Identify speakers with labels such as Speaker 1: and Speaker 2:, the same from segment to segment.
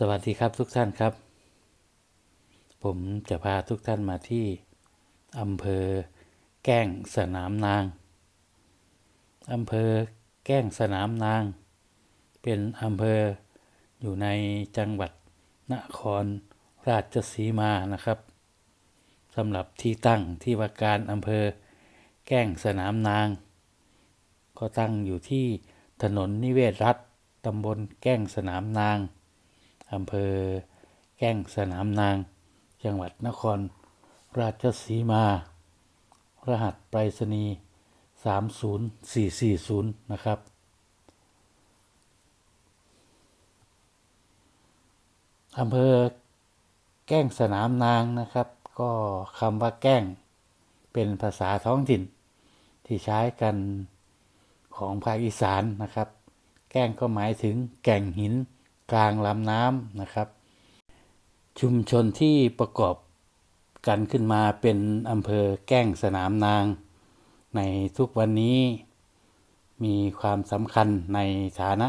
Speaker 1: สวัสดีครับทุกท่านครับ ผมจะพาทุกท่านมาที่อำเภอแก้งสนามนางอำเภอแก้งสนามนาง เป็นอำเภออยู่ในจังหวัดนครราชสีมานะครับสำหรับที่ตั้งที่ว่าการอำเภอแก้งสนามนาง ก็ตั้งอยู่ที่ถนนนิเวศรัฐตำบลแก้งสนามนาง อำเภอแก้งสนามนาง จังหวัดนคร ราชสีมา รหัสไปรษณีย์30440 นะครับ อำเภอแก้งสนามนางนะครับ ก็คำว่าแก้งเป็นภาษาท้องถิ่น ที่ใช้กันของภาคอีสานนะครับ แก้งก็หมายถึงแก่งหิน กลางลำน้ำนะครับ ชุมชนที่ประกอบกันขึ้นมาเป็นอำเภอแก้งสนามนาง ในทุกวันนี้มีความสำคัญในฐานะ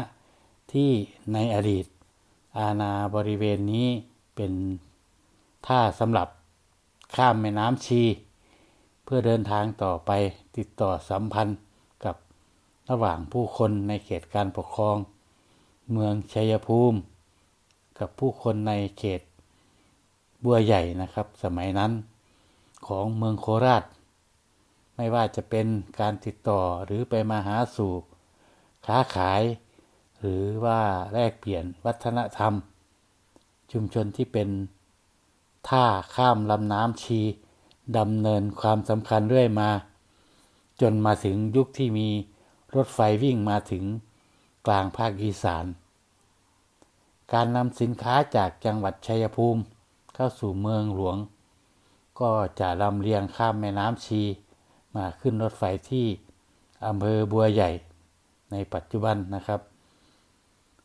Speaker 1: ที่ในอดีต อาณาบริเวณนี้เป็นท่าสำหรับข้ามแม่น้ำชี เพื่อเดินทางต่อไปติดต่อสัมพันธ์กับระหว่างผู้คนในเขตการปกครอง เมืองชัยภูมิ กับผู้คนในเขตบัวใหญ่นะครับ สมัยนั้นของเมืองโคราช ไม่ว่าจะเป็นการติดต่อหรือไปมาหาสู่ค้าขาย หรือว่าแลกเปลี่ยนวัฒนธรรม ชุมชนที่เป็นท่าข้ามลำน้ำชีดำเนินความสำคัญเรื่อยมา จนมาถึงยุคที่มีรถไฟวิ่งมาถึง กลางภาคอีสาน การนำสินค้าจากจังหวัดชัยภูมิ เข้าสู่เมืองหลวง ก็จะลำเลียงข้ามแม่น้ำชี มาขึ้นรถไฟที่อำเภอบัวใหญ่ในปัจจุบันนะครับ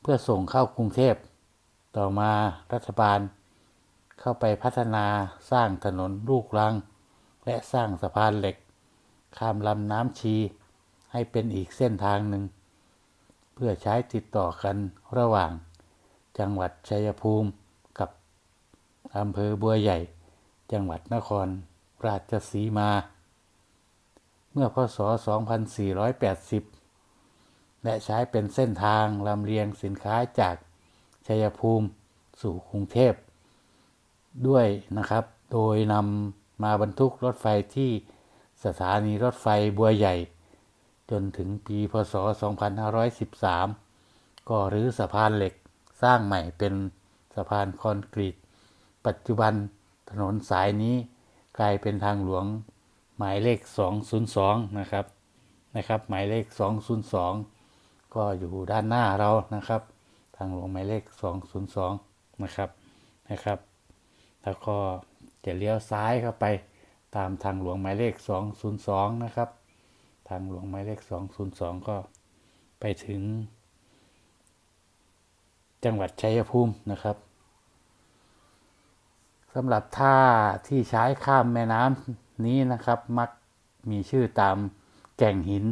Speaker 1: เพื่อส่งเข้ากรุงเทพ ต่อมารัฐบาลเข้าไปพัฒนาสร้างถนนลูกรัง และสร้างสะพานเหล็ก ข้ามลำน้ำชี ให้เป็นอีกเส้นทางหนึ่ง เพื่อใช้ติดต่อกันระหว่าง จังหวัดชัยภูมิกับอำเภอบัวใหญ่ จังหวัดนครราชสีมา เมื่อพศ 2480 และใช้เป็นเส้นทางลำเลียงสินค้าจากชัยภูมิสู่กรุงเทพ ด้วยนะครับ โดยนำมาบรรทุกรถไฟที่สถานีรถไฟบัวใหญ่ จนถึงปีพศ 2513 ก็รื้อสะพานเหล็กสร้างใหม่เป็นสะพานคอนกรีต ปัจจุบันถนนสายนี้กลายเป็นทางหลวงหมายเลข 202 นะครับนะครับ หมายเลข 202 ก็อยู่ด้านหน้าเรานะครับ ทางหลวงหมายเลข 202 นะครับนะครับ แล้วก็จะเลี้ยวซ้ายเข้าไปตามทางหลวงหมายเลข 202 นะครับ ทางหลวงหมายเลข 202 ก็ไปถึง จังหวัดชัยภูมินะครับสำหรับท่าที่ใช้ข้ามแม่น้ำนี้นะครับ มักมีชื่อตามแก่งหิน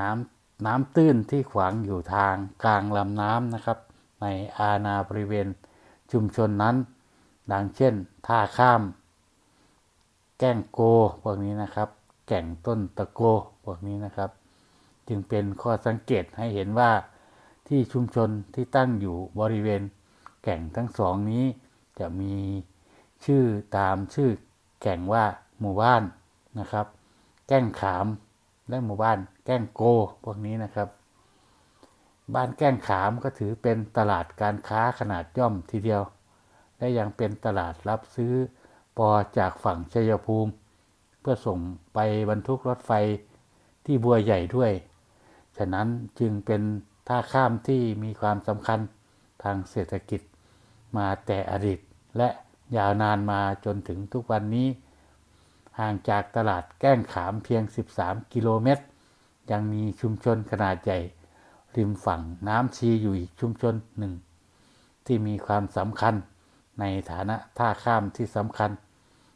Speaker 1: น้ำน้ำตื้นที่ขวางอยู่ทางกลางลำน้ำนะครับ ในอาณาบริเวณชุมชนนั้น ดังเช่นท่าข้าม แก้งโกพวกนี้นะครับ แก่งต้นตะโกพวกนี้นะครับ จึงเป็นข้อสังเกตให้เห็นว่าที่ชุมชนที่ตั้งอยู่บริเวณ แก่งทั้งสองนี้ จะมีชื่อตามชื่อแก่งว่าหมู่บ้านนะครับ แก้งขามและหมู่บ้านแก้งโกพวกนี้นะครับ บ้านแก้งขามก็ถือเป็นตลาดการค้าขนาดย่อมทีเดียว และยังเป็นตลาดรับซื้อปอจากฝั่งชัยภูมิ เพื่อส่งไปบรรทุกรถไฟที่บัวใหญ่ด้วย ฉะนั้นจึงเป็นท่าข้ามที่มีความสำคัญทางเศรษฐกิจมาแต่อดีตและยาวนานมาจนถึงทุกวันนี้ ห่างจากตลาดแก้งขามเพียง 13 กิโลเมตร ยังมีชุมชนขนาดใหญ่ ริมฝั่งน้ำชีอยู่อีกชุมชนหนึ่ง ที่มีความสำคัญในฐานะท่าข้ามที่สำคัญ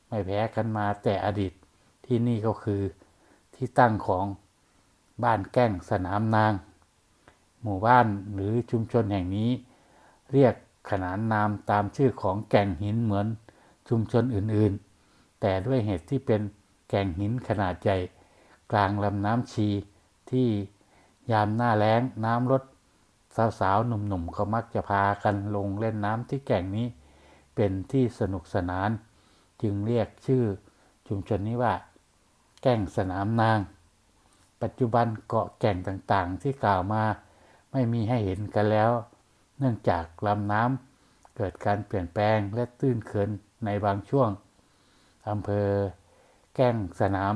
Speaker 1: ไม่แพ้กันมาแต่อดีต ที่นี่ก็คือที่ตั้งของบ้านแก้งสนามนาง หมู่บ้านหรือชุมชนแห่งนี้ เรียกขนานนามตามชื่อของแก่งหินเหมือนชุมชนอื่นๆ แต่ด้วยเหตุที่เป็นแก่งหินขนาดใหญ่ กลางลำน้ำชีที่ยามหน้าแล้งน้ำลดสาวๆหนุ่มๆ ก็มักจะพากันลงเล่นน้ำที่แก่งนี้เป็นที่สนุกสนาน จึงเรียกชื่อชุมชนนี้ว่า แก่งสนามนาง ปัจจุบันเกาะแก่งต่างๆ ที่กล่าวมาไม่มีให้เห็นกันแล้ว เนื่องจากลำน้ำเกิดการเปลี่ยนแปลงและตื้นเขินในบางช่วงอำเภอแก้งสนาม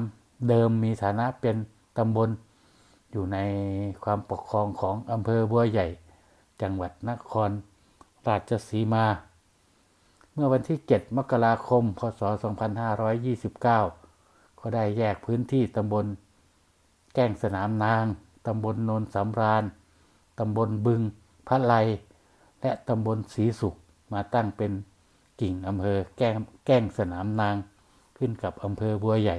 Speaker 1: เดิมมีฐานะเป็นตำบล อยู่ในความปกครองของอำเภอบัวใหญ่ จังหวัดนครราชสีมา เมื่อวันที่ 7 มกราคม พศ 2529 ก็ได้แยกพื้นที่ตำบล แก้งสนามนาง ตำบลโนนสำราญ ตำบลบึง พระไล และตำบลศรีสุขมาตั้งเป็นกิ่งอำเภอแก้งแก้งสนามนางขึ้นกับอำเภอบัวใหญ่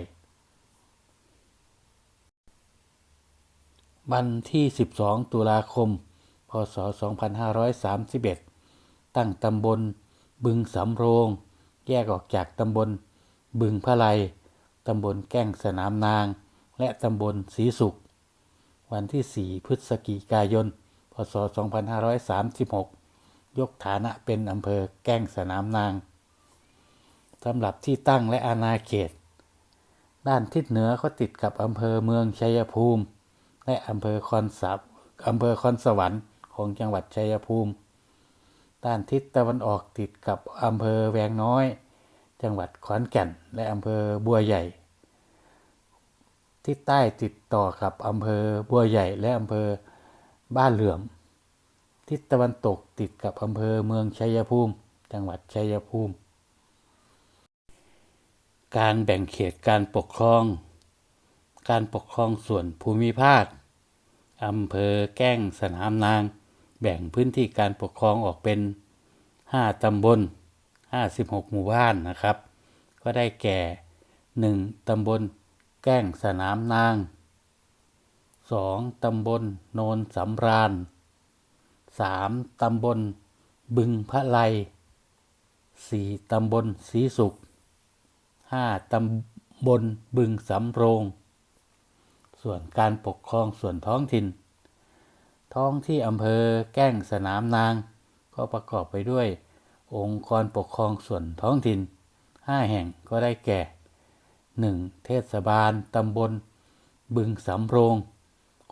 Speaker 1: วันที่ 12 ตุลาคม พศ 2531 ตั้งตำบลบึงสำโรง แยกออกจากตำบลบึงพระไล ตำบลแก้งสนามนาง และตำบลศรีสุข วันที่ 4 พฤศจิกายน พศ 2536 ยกฐานะเป็นอำเภอแก้งสนามนางสำหรับที่ตั้งและอาณาเขต ด้านทิศเหนือก็ติดกับอำเภอเมืองชัยภูมิ และอำเภอคอนสับอำเภอคอนสวรรค์ของจังหวัดชัยภูมิ ด้านทิศตะวันออกติดกับอำเภอแวงน้อย จังหวัดขอนแก่น และอำเภอบัวใหญ่ทิศใต้ติดต่อกับอำเภอบัวใหญ่ และอำเภอบ้านเหลื่อม ทิศตะวันตกติดกับอำเภอเมืองชัยภูมิ จังหวัดชัยภูมิ การแบ่งเขตการปกครอง การปกครองส่วนภูมิภาคอำเภอแก้งสนามนาง แบ่งพื้นที่การปกครองออกเป็น 5 ตำบล 56 หมู่บ้านนะครับ ก็ได้แก่ 1. ตำบลแก้งสนามนาง 2. ตำบลโนนสำราญ 3. ตำบลบึงพระไล 4. ตำบลศรีสุข 5. ตำบลบึงสำโรง ส่วนการปกครองส่วนท้องถิ่น ท้องที่อำเภอแก้งสนามนาง ก็ประกอบไปด้วย องค์กรปกครองส่วนท้องถิ่น 5 แห่งก็ได้แก่ 1. เทศบาลตำบล บึงสำโรง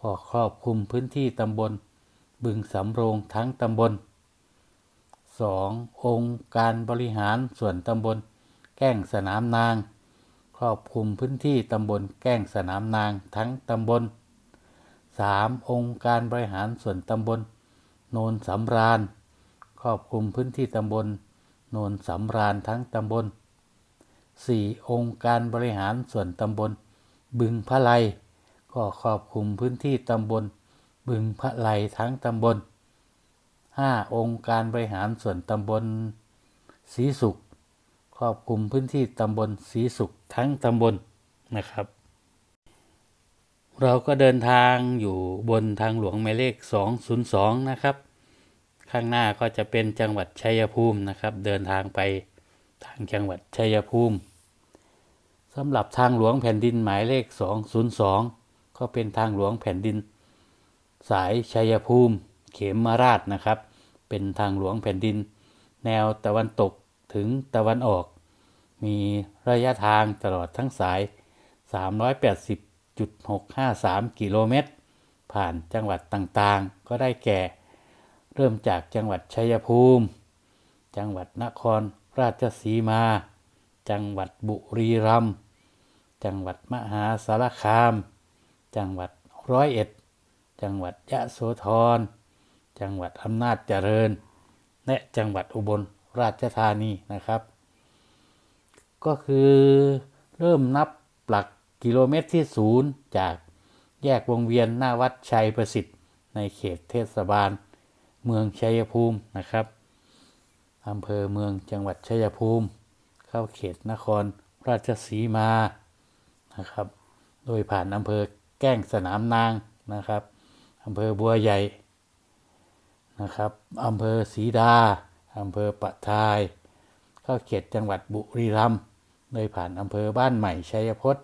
Speaker 1: ก็ครอบคลุมพื้นที่ตำบล บึงสำโรงทั้งตำบล 2. องค์การบริหารส่วนตำบล แก้งสนามนาง ครอบคลุมพื้นที่ตำบลแก้งสนามนางทั้งตำบล 3. องค์การบริหารส่วนตำบล โนนสำราญ ครอบคลุมพื้นที่ตำบลโนนสำราญทั้งตำบล 4. องค์การบริหารส่วนตำบล บึงพระไลก็ครอบคลุมพื้นที่ตำบล บึงพระไลทั้งตำบล 5. องค์การบริหารส่วนตำบลศรีสุข ครอบคลุมพื้นที่ตำบลศรีสุขทั้งตำบลนะครับ เราก็เดินทางอยู่บนทางหลวงหมายเลข 202 นะครับ ข้างหน้าก็จะเป็นจังหวัดชัยภูมินะครับ เดินทางไปทางจังหวัดชัยภูมิสำหรับทางหลวงแผ่นดินหมายเลข 202 ก็เป็นทางหลวงแผ่นดิน สายชัยภูมิ เขมมาราชนะครับ เป็นทางหลวงแผ่นดิน แนวตะวันตกถึงตะวันออก มีระยะทางตลอดทั้งสาย 380.653 กิโลเมตร ผ่านจังหวัดต่างๆ ก็ได้แก่ เริ่มจากจังหวัดชัยภูมิ จังหวัดนครราชสีมา จังหวัดบุรีรัมย์ จังหวัดมหาสารคาม จังหวัดร้อยเอ็ด จังหวัดยะโสธร จังหวัดอำนาจเจริญ และจังหวัดอุบลราชธานีนะครับ ก็คือเริ่มนับหลักกิโลเมตรที่ศูนย์จากแยกวงเวียนหน้าวัดชัยประสิทธิ์ในเขตเทศบาล เมืองชัยภูมินะครับอำเภอเมืองจังหวัดชัยภูมิ เข้าเขตนครราชสีมานะครับ โดยผ่านอำเภอแก้งสนามนางนะครับอำเภอบัวใหญ่นะครับอำเภอศรีดาอำเภอปะทาย เข้าเขตจังหวัดบุรีรัมย์โดยผ่านอำเภอบ้านใหม่ชัยพจน์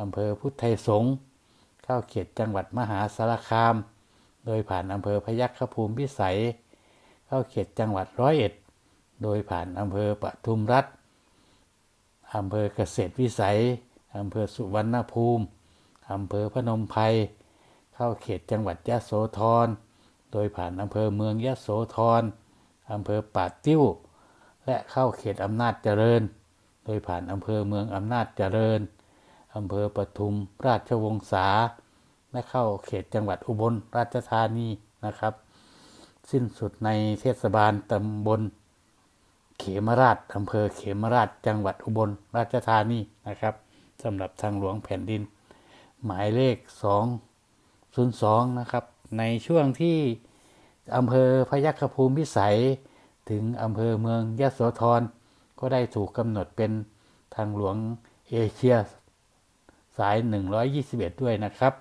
Speaker 1: อำเภอพุทธไทยสงฆ์เข้าเขตจังหวัดมหาสารคาม โดยผ่านอำเภอพยัคฆภูมิพิสัย เข้าเขตจังหวัดร้อยเอ็ด โดยผ่านอำเภอปทุมรัฐอำเภอเกษตรวิสัยอำเภอสุวรรณภูมิอำเภอพนมไพรเข้าเขตจังหวัดยะโสธร โดยผ่านอำเภอเมืองยะโสธรอำเภอป่าติ้ว และเข้าเขตอำนาจเจริญ โดยผ่านอำเภอเมืองอำนาจเจริญอำเภอปทุมราชวงศา และเข้าเขตจังหวัดอุบลราชธานีนะครับ สิ้นสุดในเทศบาลตำบลเขมราชอำเภอเขมราชจังหวัดอุบลราชธานีนะครับสำหรับทางหลวงแผ่นดิน หมายเลข 202 นะครับ ในช่วงที่อำเภอพยัคฆภูมิพิสัย ถึงอำเภอเมืองยะโสธรก็ได้ถูกกำหนดเป็นทางหลวงเอเชียสาย 121 ด้วยนะครับ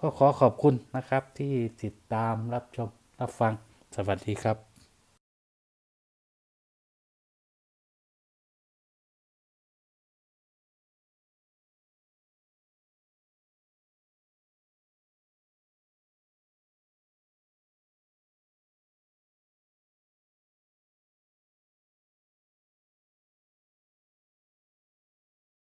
Speaker 1: ก็ขอขอบคุณนะครับที่ติดตามรับชมรับฟังสวัสดีครับ